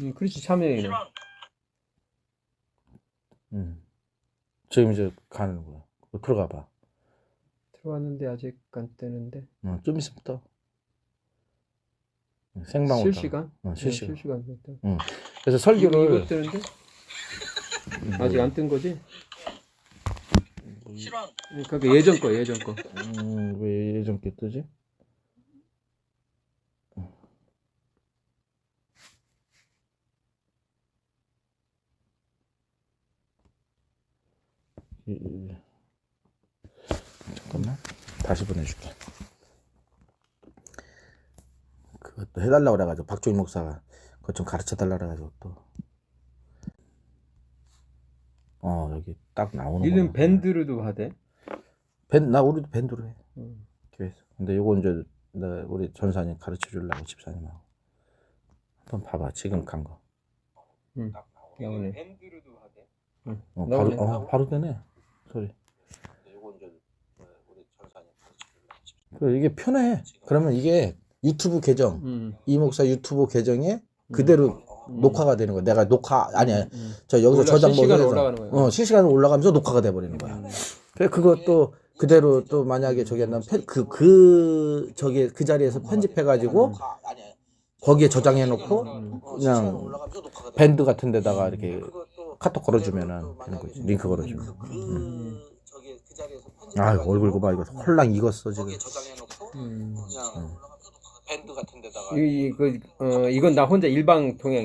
음, 그렇지 참여해. 실황. 음. 지금 이제 가는 거야. 들어가 봐. 들어왔는데 아직 안 뜨는데. 어, 좀 있으면 떠. 생방으로. 실시간? 어, 실시간. 네, 실시간 됐다. 그래서 설교를 이거 뜨는데? 아직 안 뜬 거지? 실황. 그러니까 예전 거 예전 거. 음, 왜 예전 게 뜨지? 잠깐만 다시 보내줄게. 그것도 해달라고 그래가지고 박종희 목사가 그것 좀 가르쳐 달라 그래가지고 또. 어 여기 딱 나오는 니는 밴드로도 하대. 밴 나 우리도 밴드로 해. 음. 교회에서. 근데 요거 이제 나 우리 전사님 가르쳐 주려고 집사님하고 한번 봐봐 지금 간 거. 응. 나오네. 밴드로도 하대. 응. 어, 나오네. 바로 어, 바로 되네 소리. 요거 이제 우리 전사님 가르쳐 주려고. 그래 이게 편해. 그러면 이게 유튜브 계정 음. 이 목사 유튜브 계정에 그대로 음. 녹화가 되는 거야. 내가 녹화 아니야. 음. 저 여기서 올라- 저장 실시간으로 해서 올라가는 거야. 어 실시간으로 올라가면서 녹화가 돼 버리는 거야. 음. 그래 그것도 그대로 또 만약에 저기 한다면 그그 그 저기 그 자리에서 편집해 가지고 거기에 저장해 놓고 그냥 밴드 같은 데다가 이렇게 카톡 걸어주면은 되는 거지. 링크 걸어주면. 음. 아 얼굴 그봐 이거 홀랑 익었어 지금. 음. 밴드 같은 데다가 이, 이, 그, 어, 이건 나 혼자 일방 통행